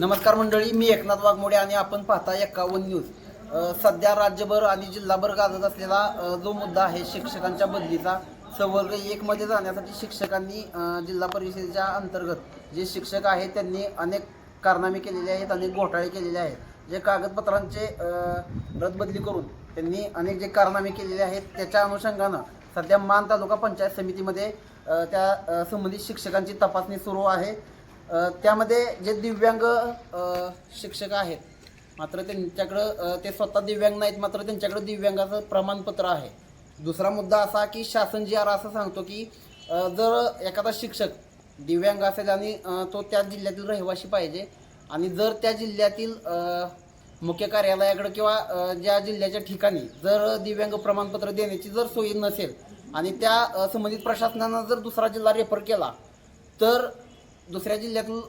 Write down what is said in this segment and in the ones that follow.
नमस्कार मंडळी मी एकनाथ वाघमोडे आणि आपण पाहता एकावन्न न्यूज. सध्या राज्यभर आणि जिल्हाभर गाजत असलेला जो मुद्दा आहे शिक्षकांच्या बदलीचा संवर्ग एकमध्ये जाण्यासाठी शिक्षकांनी जिल्हा परिषदेच्या अंतर्गत जे शिक्षक आहेत त्यांनी अनेक कारनामे केलेले आहेत अनेक घोटाळे केलेले आहेत. जे कागदपत्रांचे रदबदली करून त्यांनी अनेक जे कारनामे केलेले आहेत त्याच्या अनुषंगानं सध्या मान तालुका पंचायत समितीमध्ये त्या संबंधित शिक्षकांची तपासणी सुरू आहे. त्यामध्ये जे दिव्यांग शिक्षक आहेत मात्र त्यांच्याकडं ते स्वतः दिव्यांग नाहीत मात्र त्यांच्याकडं दिव्यांगाचं प्रमाणपत्र आहे. दुसरा मुद्दा असा की शासन जी आर असं सांगतो की जर एखादा शिक्षक दिव्यांग असेल आणि तो त्या जिल्ह्यातील रहिवासी पाहिजे आणि जर त्या जिल्ह्यातील मुख्य कार्यालयाकडे किंवा ज्या जिल्ह्याच्या ठिकाणी जर दिव्यांग प्रमाणपत्र देण्याची जर सोयी नसेल आणि त्या संबंधित प्रशासनानं जर दुसरा जिल्हा रेफर केला तर दुसऱ्या जिल्ह्यातून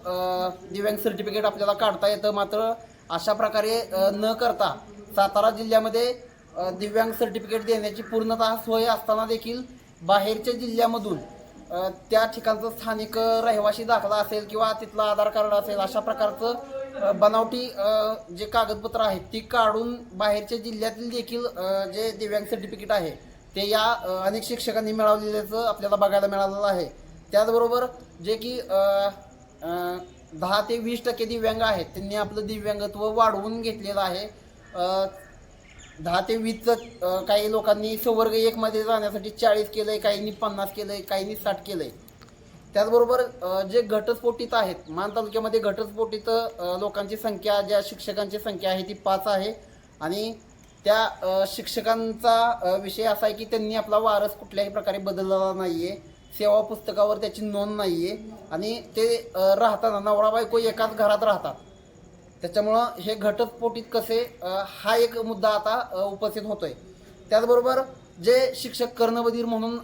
दिव्यांग सर्टिफिकेट आपल्याला काढता येतं. मात्र अशा प्रकारे न करता सातारा जिल्ह्यामध्ये दिव्यांग सर्टिफिकेट देण्याची पूर्णतः सोय असताना देखील बाहेरच्या जिल्ह्यामधून त्या ठिकाणचं स्थानिक रहिवासी दाखला असेल किंवा तिथलं आधार कार्ड असेल अशा प्रकारचं बनावटी जे कागदपत्र आहेत ती काढून बाहेरच्या जिल्ह्यातील देखील जे दिव्यांग सर्टिफिकेट आहे ते या अनेक शिक्षकांनी मिळवलेल्याचं आपल्याला बघायला मिळालेलं आहे. त्याचबरोबर जे की दहा ते वीस टक्के दिव्यांग आहेत. त्यांनी आपलं दिव्यांगत्व वाढवून घेतलेलं आहे. दहा ते वीसचं काही लोकांनी संवर्ग एकमध्ये जाण्यासाठी चाळीस केलं आहे काहींनी पन्नास केलं आहे काहींनी साठ केलं आहे त्याचबरोबर जे घटस्फोटीत आहेत मान तालुक्यामध्ये घटस्फोटीत लोकांची संख्या ज्या शिक्षकांची संख्या आहे ती पाच आहे. आणि त्या शिक्षकांचा विषय असा आहे की त्यांनी आपला वारस कुठल्याही प्रकारे बदललेला नाही आहे सेवा पुस्तकावर त्याची नोंद नाही आहे आणि ते राहताना नवरा बायको एकाच घरात राहतात. त्याच्यामुळं हे घटस्फोटीत कसे हा एक मुद्दा आता उपस्थित होतोय. त्याचबरोबर जे शिक्षक कर्णबधीर म्हणून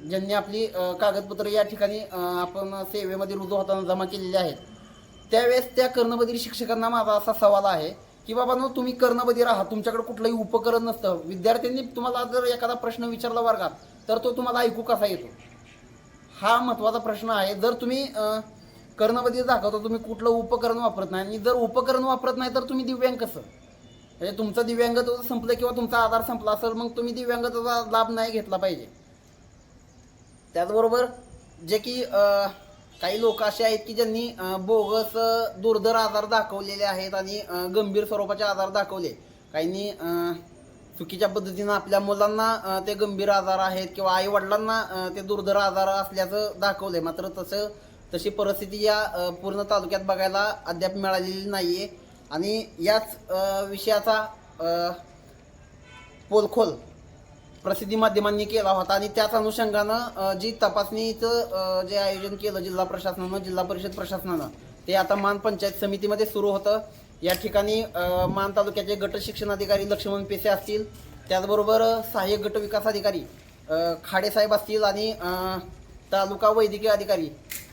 ज्यांनी आपली कागदपत्र या ठिकाणी आपण सेवेमध्ये रुजू होताना जमा केलेली आहेत त्यावेळेस त्या कर्णबधीर शिक्षकांना माझा असा सवाल आहे की बाबा तुम्ही कर्णबधीर आहात. तुमच्याकडे कुठलंही उपकरण नसतं. विद्यार्थ्यांनी तुम्हाला जर एखादा प्रश्न विचारला वर्गात तर तो तुम्हाला ऐकू कसा येतो? हा महत्त्वाचा प्रश्न आहे. जर तुम्ही अ, दाखवता दाखवतो तुम्ही कुठलं उपकरण वापरत नाही आणि जर उपकरण वापरत नाही तर तुम्ही दिव्यांग कसं? म्हणजे तुमचं दिव्यांगत्व संपलं किंवा तुमचा आधार संपला असेल मग तुम्ही दिव्यांगत्वाचा लाभ नाही घेतला पाहिजे. त्याचबरोबर जे की काही लोक असे आहेत की ज्यांनी बोगस दुर्धर आजार दाखवलेले आहेत आणि गंभीर स्वरूपाचे आजार दाखवले. काहींनी चुकीच्या पद्धतीनं आपल्या मुलांना ते गंभीर आजार आहेत किंवा आई वडिलांना ते दुर्धर आजार असल्याचं दाखवलंय. मात्र तसं तशी परिस्थिती या पूर्ण तालुक्यात बघायला अद्याप मिळालेली नाही आहे आणि याच विषयाचा पोलखोल प्रसिद्धी माध्यमांनी केला होता. आणि त्याच अनुषंगानं जी तपासणीचं जे आयोजन केलं जिल्हा प्रशासनानं जिल्हा परिषद प्रशासनानं ते आता मान पंचायत समितीमध्ये सुरू होतं. या ठिकाणी मान तालुक्याचे गट शिक्षणाधिकारी लक्ष्मण पेसे असतील. त्याचबरोबर सहाय्यक गट विकास अधिकारी खाडेसाहेब असतील आणि तालुका वैद्यकीय अधिकारी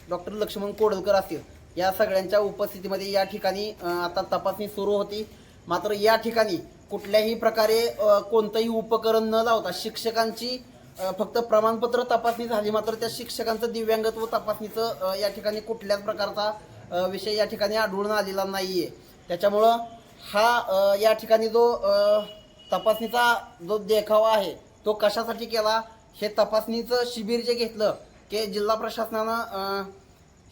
डॉक्टर लक्ष्मण कोडलकर असतील. या सगळ्यांच्या उपस्थितीमध्ये या ठिकाणी आता तपासणी सुरू होती. मात्र या ठिकाणी कुठल्याही प्रकारे कोणतंही उपकरण न लावता शिक्षकांची फक्त प्रमाणपत्र तपासणी झाली. मात्र त्या शिक्षकांचं दिव्यांगत्व तपासणीचं या ठिकाणी कुठल्याच प्रकारचा विषय या ठिकाणी आढळून आलेला नाही आहे त्याच्यामुळं हा या ठिकाणी जो तपासणीचा जो देखावा आहे तो कशासाठी केला हे तपासणीचं शिबिर जे घेतलं की जिल्हा प्रशासनानं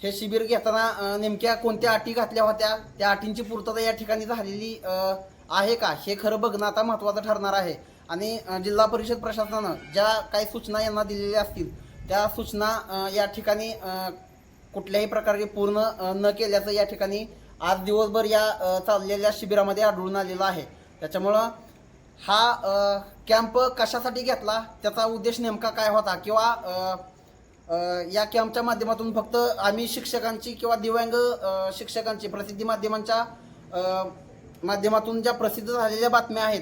हे शिबिर घेताना नेमक्या कोणत्या अटी घातल्या होत्या त्या अटींची पूर्तता या ठिकाणी झालेली आहे का हे खरं बघणं आता महत्त्वाचं ठरणार आहे. आणि जिल्हा परिषद प्रशासनानं ज्या काही सूचना यांना दिलेल्या असतील त्या सूचना या ठिकाणी कुठल्याही प्रकारे पूर्ण न केल्याचं या ठिकाणी आज दिवसभर या चाललेल्या शिबिरामध्ये आढळून आलेला आहे. त्याच्यामुळं हा कॅम्प कशासाठी घेतला त्याचा उद्देश नेमका काय होता? किंवा या कॅम्पच्या माध्यमातून फक्त आम्ही शिक्षकांची किंवा दिव्यांग शिक्षकांची प्रसिद्धी माध्यमांच्या माध्यमातून ज्या प्रसिद्ध झालेल्या बातम्या आहेत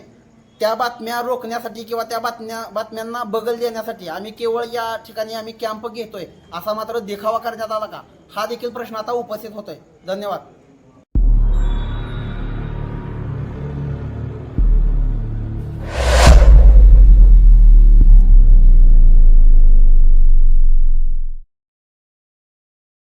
त्या बातम्या रोखण्यासाठी किंवा त्या बातम्या बातम्यांना बगल देण्यासाठी आम्ही केवळ या ठिकाणी आम्ही कॅम्प घेतोय असा मात्र देखावा करण्यात आला का? हा देखील प्रश्न आता उपस्थित होतोय. धन्यवाद.